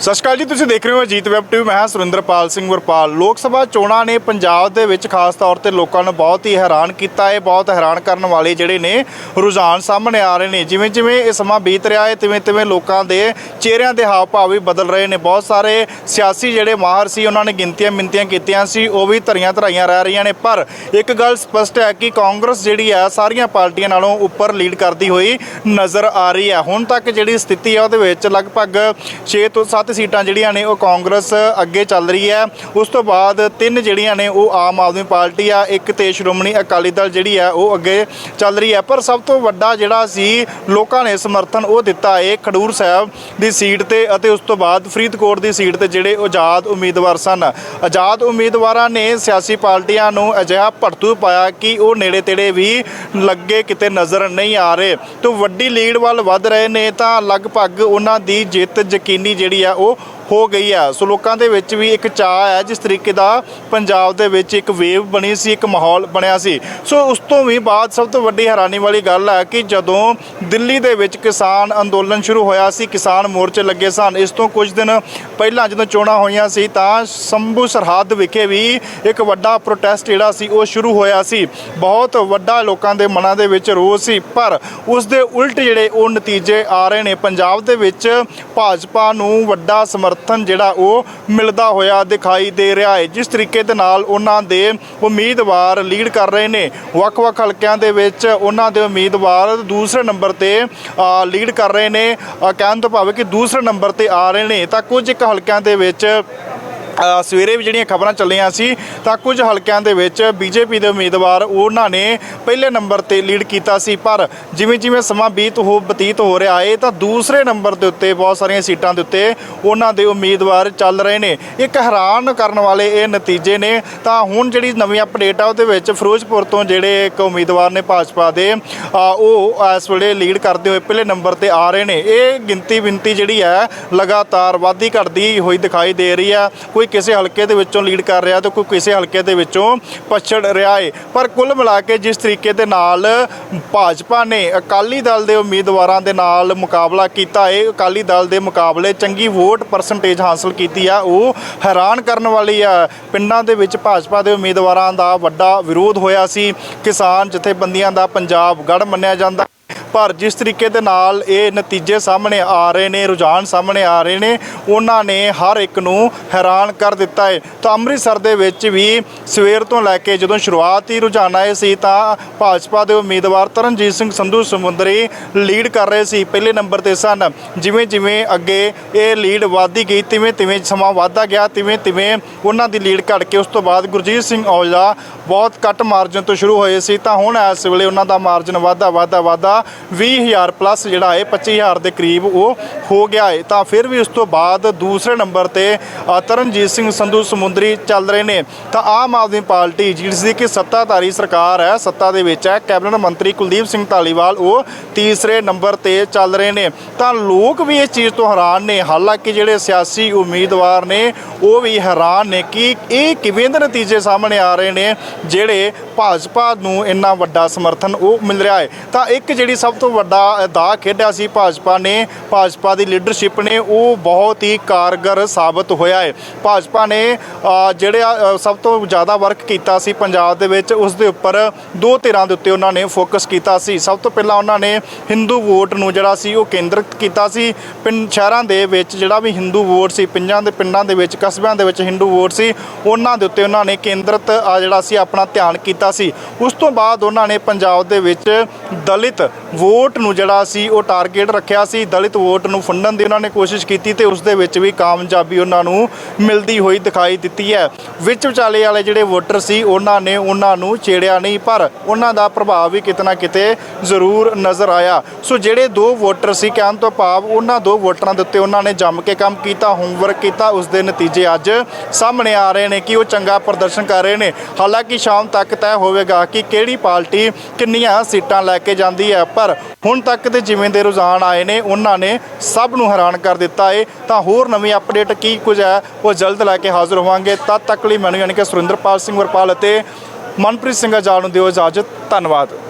ਸਤਿ ਸ਼੍ਰੀ ਅਕਾਲ ਜੀ, ਤੁਸੀਂ ਦੇਖ ਰਹੇ ਹੋ ਅਜੀਤ ਵੈਬ ਟੀਵੀ, ਮੈਂ ਹਾਂ ਸੁਰਿੰਦਰਪਾਲ ਸਿੰਘ ਵਰਪਾਲ। ਲੋਕ ਸਭਾ ਚੋਣਾਂ ਨੇ ਪੰਜਾਬ ਦੇ ਵਿੱਚ ਖਾਸ ਤੌਰ ਤੇ ਲੋਕਾਂ ਨੂੰ ਬਹੁਤ ਹੀ ਹੈਰਾਨ ਕੀਤਾ। ਹੈ ਬਹੁਤ ਹੈਰਾਨ ਕਰਨ ਵਾਲੇ ਜਿਹੜੇ ਨੇ, ਰੁਝਾਨ ਸਾਹਮਣੇ ਆ ਰਹੇ ਨੇ। ਜਿਵੇਂ ਜਿਵੇਂ ਇਹ ਸਮਾਂ ਬੀਤ ਰਿਹਾ ਹੈ ਤਿਵੇਂ ਤਿਵੇਂ ਲੋਕਾਂ ਦੇ ਚਿਹਰਿਆਂ ਦੇ ਹਾਵ ਭਾਵ ਵੀ ਬਦਲ ਰਹੇ ਨੇ। ਬਹੁਤ ਸਾਰੇ ਸਿਆਸੀ ਜਿਹੜੇ ਮਾਹਰ ਸੀ, ਉਹਨਾਂ ਨੇ ਗਿਣਤੀਆਂ ਮਿੰਤੀਆਂ ਕੀਤੀਆਂ ਸੀ, ਉਹ ਵੀ ਧਰੀਆਂ ਧਰਾਈਆਂ ਰਹਿ ਰਹੀਆਂ ਨੇ। ਪਰ ਇੱਕ ਗੱਲ ਸਪਸ਼ਟ ਹੈ ਕਿ ਕਾਂਗਰਸ ਜਿਹੜੀ ਹੈ, ਸਾਰੀਆਂ ਪਾਰਟੀਆਂ ਨਾਲੋਂ ਉੱਪਰ ਲੀਡ ਕਰਦੀ ਹੋਈ ਨਜ਼ਰ ਆ ਰਹੀ ਹੈ। ਹੁਣ ਤੱਕ ਜਿਹੜੀ ਸਥਿਤੀ ਹੈ, ਉਹਦੇ ਵਿੱਚ ਲਗਭਗ 6 ਤੋਂ 7 ਸੀਟਾਂ ਜਿਹੜੀਆਂ ਨੇ ਉਹ ਕਾਂਗਰਸ ਅੱਗੇ ਚੱਲ ਰਹੀ ਹੈ। ਉਸ ਤੋਂ ਬਾਅਦ ਤਿੰਨ ਜਿਹੜੀਆਂ ਨੇ ਉਹ ਆਮ ਆਦਮੀ ਪਾਰਟੀ ਆ, ਇੱਕ ਤੇ ਸ਼੍ਰੋਮਣੀ ਅਕਾਲੀ ਦਲ ਜਿਹੜੀ ਆ, ਉਹ ਅੱਗੇ ਚੱਲ ਰਹੀ ਹੈ। ਪਰ ਸਭ ਤੋਂ ਵੱਡਾ ਜਿਹੜਾ ਸੀ ਲੋਕਾਂ ਨੇ ਸਮਰਥਨ ਉਹ ਦਿੱਤਾ ਹੈ ਖਡੂਰ ਸਾਹਿਬ ਦੀ ਸੀਟ ਤੇ ਅਤੇ ਉਸ ਤੋਂ ਬਾਅਦ ਫਰੀਦਕੋਟ ਦੀ ਸੀਟ ਤੇ ਜਿਹੜੇ ਆਜ਼ਾਦ ਉਮੀਦਵਾਰ ਸਨ। ਆਜ਼ਾਦ ਉਮੀਦਵਾਰਾਂ ਨੇ ਸਿਆਸੀ ਪਾਰਟੀਆਂ ਨੂੰ ਅਜਿਹਾ ਭੜਤੂ ਪਾਇਆ ਕਿ ਉਹ ਨੇੜੇ ਤੇੜੇ ਵੀ ਲੱਗੇ ਕਿਤੇ ਨਜ਼ਰ ਨਹੀਂ ਆ ਰਹੇ। ਤੋਂ ਵੱਡੀ ਲੀਡ ਵੱਲ ਵੱਧ ਰਹੇ ਨੇ ਤਾਂ ਲਗਭਗ ਉਹਨਾਂ ਦੀ ਜਿੱਤ ਯਕੀਨੀ ਜਿਹੜੀ ਆ ਉਹ ਹੋ ਗਈ ਆ ਸੋ ਲੋਕਾਂ ਦੇ ਵਿੱਚ ਵੀ ਇੱਕ ਚਾਹ ਹੈ, ਜਿਸ ਤਰੀਕੇ ਦਾ ਪੰਜਾਬ ਦੇ ਵਿੱਚ ਇੱਕ ਵੇਵ ਬਣੀ ਸੀ, ਇੱਕ ਮਾਹੌਲ ਬਣਿਆ ਸੀ। ਸੋ ਉਸ ਤੋਂ ਵੀ ਬਾਅਦ ਸਭ ਤੋਂ ਵੱਡੀ ਹੈਰਾਨੀ ਵਾਲੀ ਗੱਲ ਹੈ ਕਿ ਜਦੋਂ ਦਿੱਲੀ ਦੇ ਵਿੱਚ ਕਿਸਾਨ ਅੰਦੋਲਨ ਸ਼ੁਰੂ ਹੋਇਆ ਸੀ, ਕਿਸਾਨ ਮੋਰਚੇ ਲੱਗੇ ਸਨ, ਇਸ ਤੋਂ ਕੁਝ ਦਿਨ ਪਹਿਲਾਂ ਜਦੋਂ ਚੋਣਾਂ ਹੋਈਆਂ ਸੀ, ਤਾਂ ਸੰਭੂ ਸਰਹੱਦ ਵਿਖੇ ਵੀ ਇੱਕ ਵੱਡਾ ਪ੍ਰੋਟੈਸਟ ਜਿਹੜਾ ਸੀ, ਉਹ ਸ਼ੁਰੂ ਹੋਇਆ ਸੀ। ਬਹੁਤ ਵੱਡਾ ਲੋਕਾਂ ਦੇ ਮਨਾਂ ਦੇ ਵਿੱਚ ਰੋਸ ਸੀ, ਪਰ ਉਸ ਦੇ ਉਲਟ ਜਿਹੜੇ ਉਹ ਨਤੀਜੇ ਆ ਰਹੇ ਨੇ, ਪੰਜਾਬ ਦੇ ਵਿੱਚ ਭਾਜਪਾ ਨੂੰ ਵੱਡਾ ਸਮਰਥਨ ਜਿਹੜਾ ਉਹ ਮਿਲਦਾ ਹੋਇਆ ਦਿਖਾਈ ਦੇ ਰਿਹਾ ਹੈ। ਜਿਸ ਤਰੀਕੇ ਦੇ ਨਾਲ ਉਹਨਾਂ ਦੇ ਉਮੀਦਵਾਰ ਲੀਡ ਕਰ ਰਹੇ ਨੇ। ਵੱਖ-ਵੱਖ ਹਲਕਿਆਂ ਦੇ ਵਿੱਚ ਉਹਨਾਂ ਦੇ ਉਮੀਦਵਾਰ ਦੂਸਰੇ ਨੰਬਰ ਤੇ ਲੀਡ ਕਰ ਰਹੇ ਨੇ। ਕਹਿਣ ਤੋਂ ਭਾਵੇਂ ਕਿ ਦੂਸਰੇ ਨੰਬਰ ਤੇ ਆ ਰਹੇ ਨੇ। ਤਾਂ ਕੁਝ ਇੱਕ ਹਲਕਿਆਂ ਦੇ ਵਿੱਚ ਸਵੇਰੇ ਵੀ ਜਿਹੜੀਆਂ ਖਬਰਾਂ ਚੱਲੀਆਂ ਸੀ, ਤਾਂ ਕੁਝ ਹਲਕਿਆਂ ਦੇ ਵਿੱਚ ਬੀਜੇਪੀ ਦੇ ਉਮੀਦਵਾਰ ਉਹਨਾਂ ਨੇ ਪਹਿਲੇ ਨੰਬਰ ਤੇ ਲੀਡ ਕੀਤਾ ਸੀ। ਪਰ ਜਿਵੇਂ ਜਿਵੇਂ ਸਮਾਂ ਬੀਤ ਹੋ, ਬਤੀਤ ਹੋ ਰਿਹਾ ਹੈ ਤਾਂ ਦੂਸਰੇ ਨੰਬਰ ਦੇ ਉੱਤੇ ਬਹੁਤ ਸਾਰੀਆਂ ਸੀਟਾਂ ਦੇ ਉੱਤੇ ਉਹਨਾਂ ਦੇ ਉਮੀਦਵਾਰ ਚੱਲ ਰਹੇ ਨੇ। ਇੱਕ ਹੈਰਾਨ ਕਰਨ ਵਾਲੇ ਇਹ ਨਤੀਜੇ ਨੇ, ਤਾਂ ਹੁਣ ਜਿਹੜੀ ਨਵੀਂ ਅਪਡੇਟ ਆ, ਉਹਦੇ ਵਿੱਚ ਫਿਰੋਜ਼ਪੁਰ ਤੋਂ ਜਿਹੜੇ ਇੱਕ ਉਮੀਦਵਾਰ ਨੇ ਭਾਜਪਾ ਦੇ ਉਹ ਇਸ ਵੇਲੇ ਲੀਡ ਕਰਦੇ ਹੋਏ ਪਹਿਲੇ ਨੰਬਰ ਤੇ ਆ ਰਹੇ ਨੇ। ਇਹ ਗਿਣਤੀ ਬਿੰਤੀ ਜਿਹੜੀ ਹੈ, ਲਗਾਤਾਰ ਵਾਧੀ ਘਟਦੀ ਹੋਈ ਦਿਖਾਈ ਦੇ ਰਹੀ ਹੈ। ਕੋਈ ਕਿਸੇ ਹਲਕੇ ਦੇ ਵਿੱਚੋਂ ਲੀਡ ਕਰ ਰਿਹਾ ਤੇ ਕੋਈ ਕਿਸੇ ਹਲਕੇ ਦੇ ਵਿੱਚੋਂ ਪਛੜ ਰਿਹਾ ਹੈ ਪਰ ਕੁੱਲ ਮਿਲਾ ਕੇ ਜਿਸ ਤਰੀਕੇ ਦੇ ਨਾਲ ਭਾਜਪਾ ਨੇ ਅਕਾਲੀ ਦਲ ਦੇ ਉਮੀਦਵਾਰਾਂ ਦੇ ਨਾਲ ਮੁਕਾਬਲਾ ਕੀਤਾ ਹੈ ਅਕਾਲੀ ਦਲ ਦੇ ਮੁਕਾਬਲੇ ਚੰਗੀ ਵੋਟ ਪਰਸੈਂਟੇਜ ਹਾਸਲ ਕੀਤੀ ਆ, ਉਹ ਹੈਰਾਨ ਕਰਨ ਵਾਲੀ ਆ। ਪਿੰਡਾਂ ਦੇ ਵਿੱਚ ਭਾਜਪਾ ਦੇ ਉਮੀਦਵਾਰਾਂ ਦਾ ਵੱਡਾ ਵਿਰੋਧ ਹੋਇਆ ਸੀ। ਕਿਸਾਨ ਜਥੇਬੰਦੀਆਂ ਦਾ ਪੰਜਾਬ ਗੜ ਮੰਨਿਆ ਜਾਂਦਾ। ਪਰ ਜਿਸ ਤਰੀਕੇ ਦੇ ਨਾਲ ਇਹ ਨਤੀਜੇ ਸਾਹਮਣੇ ਆ ਰਹੇ ਨੇ, ਰੁਝਾਨ ਸਾਹਮਣੇ ਆ ਰਹੇ ਨੇ, ਉਹਨਾਂ ਨੇ ਹਰ ਇੱਕ ਨੂੰ ਹੈਰਾਨ ਕਰ ਦਿੱਤਾ ਹੈ। ਤਾਂ ਅੰਮ੍ਰਿਤਸਰ ਦੇ ਵਿੱਚ ਵੀ ਸਵੇਰ ਤੋਂ ਲੈ ਕੇ ਜਦੋਂ ਸ਼ੁਰੂਆਤੀ ਰੁਝਾਨ ਆਏ ਸੀ, ਤਾਂ ਭਾਜਪਾ ਦੇ ਉਮੀਦਵਾਰ ਤਰਨਜੀਤ ਸਿੰਘ ਸੰਧੂ ਸਮੁੰਦਰੀ ਲੀਡ ਕਰ ਰਹੇ ਸੀ। ਪਹਿਲੇ ਨੰਬਰ ਤੇ ਸਨ। ਜਿਵੇਂ ਜਿਵੇਂ ਅੱਗੇ ਇਹ ਲੀਡ ਵਧਦੀ ਗਈ ਤਿਵੇਂ ਤਿਵੇਂ ਸਮਾਂ ਵਧਦਾ ਗਿਆ ਤਿਵੇਂ ਤਿਵੇਂ ਉਹਨਾਂ ਦੀ ਲੀਡ ਘਟ ਕੇ ਉਸ ਤੋਂ ਬਾਅਦ ਗੁਰਜੀਤ ਸਿੰਘ ਔਜਲਾ ਬਹੁਤ ਘੱਟ ਮਾਰਜਨ ਤੋਂ ਸ਼ੁਰੂ ਹੋਏ ਸੀ। ਤਾਂ ਹੁਣ ਇਸ ਵੇਲੇ ਉਹਨਾਂ ਦਾ ਮਾਰਜਨ ਵਾਧਾ ਵਾਧਾ ਵਾਧਾ 20000 ਪਲੱਸ ਜਿਹੜਾ ਹੈ 25000 ਦੇ ਕਰੀਬ ਉਹ ਹੋ ਗਿਆ ਹੈ। ਤਾਂ ਫਿਰ ਵੀ ਉਸ ਤੋਂ ਬਾਅਦ ਦੂਸਰੇ ਨੰਬਰ ਤੇ ਤਰਨਜੀਤ ਸਿੰਘ ਸੰਧੂ ਸਮੁੰਦਰੀ ਚੱਲ ਰਹੇ ਨੇ। ਤਾਂ ਆਮ ਆਦਮੀ ਪਾਰਟੀ ਜਿਸ ਦੀ ਕਿ ਸੱਤਾਧਾਰੀ ਸਰਕਾਰ ਹੈ, ਸੱਤਾ ਦੇ ਵਿੱਚ ਹੈ, ਕੈਬਨਿਟ ਮੰਤਰੀ ਕੁਲਦੀਪ ਸਿੰਘ ਧਾਲੀਵਾਲ, ਉਹ ਤੀਸਰੇ ਨੰਬਰ ਤੇ ਚੱਲ ਰਹੇ ਨੇ। ਤਾਂ ਲੋਕ ਵੀ ਇਸ ਚੀਜ਼ ਤੋਂ ਹੈਰਾਨ ਨੇ। ਹਾਲਾਂਕਿ ਜਿਹੜੇ ਸਿਆਸੀ ਉਮੀਦਵਾਰ ਨੇ, ਉਹ ਵੀ ਹੈਰਾਨ ਨੇ ਕਿ ਇਹ ਕਿਵੇਂ ਦੇ ਨਤੀਜੇ ਸਾਹਮਣੇ ਆ ਰਹੇ ਨੇ, ਜਿਹੜੇ ਭਾਜਪਾ ਨੂੰ ਇੰਨਾ ਵੱਡਾ ਸਮਰਥਨ ਉਹ ਮਿਲ ਰਿਹਾ ਹੈ। ਤਾਂ ਇੱਕ ਜਿਹੜੀ ਸਭ ਤੋਂ ਵੱਡਾ ਦਾ ਖੇਡਿਆ ਸੀ ਭਾਜਪਾ ਨੇ। ਭਾਜਪਾ ਦੀ ਲੀਡਰਸ਼ਿਪ ਨੇ ਉਹ ਬਹੁਤ ਹੀ ਕਾਰਗਰ ਸਾਬਤ ਹੋਇਆ ਹੈ ਭਾਜਪਾ ਨੇ ਜਿਹੜੇ ਸਭ ਤੋਂ ਜ਼ਿਆਦਾ ਵਰਕ ਕੀਤਾ ਸੀ ਪੰਜਾਬ ਦੇ ਵਿੱਚ, ਉਸ ਦੇ ਉੱਪਰ ਦੋ ਧਿਰਾਂ ਦੇ ਉੱਤੇ ਉਹਨਾਂ ਨੇ ਫੋਕਸ ਕੀਤਾ ਸੀ। ਸਭ ਤੋਂ ਪਹਿਲਾਂ ਉਹਨਾਂ ਨੇ ਹਿੰਦੂ ਵੋਟ ਨੂੰ ਜਿਹੜਾ ਸੀ ਉਹ ਕੇਂਦਰਿਤ ਕੀਤਾ ਸੀ। ਪਿੰਡ, ਸ਼ਹਿਰਾਂ ਦੇ ਵਿੱਚ ਜਿਹੜਾ ਵੀ ਹਿੰਦੂ ਵੋਟ ਸੀ, ਪਿੰਡਾਂ ਦੇ ਪਿੰਡਾਂ ਦੇ ਵਿੱਚ, ਕਸਬਿਆਂ ਦੇ ਵਿੱਚ ਹਿੰਦੂ ਵੋਟ ਸੀ, ਉਹਨਾਂ ਦੇ ਉੱਤੇ ਉਹਨਾਂ ਨੇ ਕੇਂਦਰਿਤ ਜਿਹੜਾ ਸੀ, ਆਪਣਾ ਧਿਆਨ ਕੀਤਾ ਸੀ। ਉਸ ਤੋਂ ਬਾਅਦ ਉਹਨਾਂ ਨੇ ਪੰਜਾਬ ਦੇ ਵਿੱਚ ਦਲਿਤ ਵੋਟ ਨੂੰ ਜਿਹੜਾ ਸੀ ਉਹ ਟਾਰਗੇਟ ਰੱਖਿਆ ਸੀ, ਦਲਿਤ ਵੋਟ ਨੂੰ ਫੰਡਣ ਦੀ ਉਹਨਾਂ ਨੇ ਕੋਸ਼ਿਸ਼ ਕੀਤੀ ਤੇ ਉਸ ਦੇ ਵਿੱਚ ਵੀ ਕਾਮਯਾਬੀ ਉਹਨਾਂ ਨੂੰ ਮਿਲਦੀ ਹੋਈ ਦਿਖਾਈ ਦਿੱਤੀ ਹੈ। ਵਿੱਚ ਵਿਚਾਲੇ ਵਾਲੇ ਜਿਹੜੇ ਵੋਟਰ ਸੀ, ਉਹਨਾਂ ਨੇ ਉਹਨਾਂ ਨੂੰ ਛੇੜਿਆ ਨਹੀਂ, ਪਰ ਉਹਨਾਂ ਦਾ ਪ੍ਰਭਾਵ ਵੀ ਕਿਤਨਾ ਕਿਤੇ ਜ਼ਰੂਰ ਨਜ਼ਰ ਆਇਆ। ਸੋ ਜਿਹੜੇ ਦੋ ਵੋਟਰ ਸੀ, ਕਹਿਣ ਤੋਂ ਭਾਵ ਉਹਨਾਂ ਦੋ ਵੋਟਰਾਂ ਦੇ ਉੱਤੇ ਉਹਨਾਂ ਨੇ ਜੰਮ ਕੇ ਕੰਮ ਕੀਤਾ, ਹੋਮਵਰਕ ਕੀਤਾ ਉਸ ਦੇ ਨਤੀਜੇ ਅੱਜ ਸਾਹਮਣੇ ਆ ਰਹੇ ਨੇ ਕਿ ਉਹ ਚੰਗਾ ਪ੍ਰਦਰਸ਼ਨ ਕਰ ਰਹੇ ਨੇ। ਹਾਲਾਂਕਿ ਸ਼ਾਮ ਤੱਕ ਤੈਅ ਹੋਵੇਗਾ ਕਿ ਕਿਹੜੀ ਪਾਰਟੀ ਕਿੰਨੀਆਂ ਸੀਟਾਂ ਲੈ ਕੇ ਜਾਂਦੀ ਹੈ, ਪਰ ਹੁਣ ਤੱਕ ਦੇ ਜਿਵੇਂ ਦੇ ਰੁਝਾਨ ਆਏ ਨੇ, ਉਹਨਾਂ ਨੇ ਸਭ ਨੂੰ ਹੈਰਾਨ ਕਰ ਦਿੱਤਾ ਹੈ ਤਾਂ ਹੋਰ ਨਵੀਂ ਅਪਡੇਟ ਕੀ ਕੁਝ ਹੈ, ਉਹ ਜਲਦ ਲੈ ਕੇ ਹਾਜ਼ਰ ਹੋਵਾਂਗੇ। ਤਦ ਤੱਕ ਲਈ ਮੈਨੂੰ ਯਾਨੀ ਕਿ ਸੁਰਿੰਦਰਪਾਲ ਸਿੰਘ ਵਰਪਾਲ ਅਤੇ ਮਨਪ੍ਰੀਤ ਸਿੰਘ ਆਜ਼ਾਦ ਨੂੰ ਦਿਓ ਇਜਾਜ਼ਤ। ਧੰਨਵਾਦ।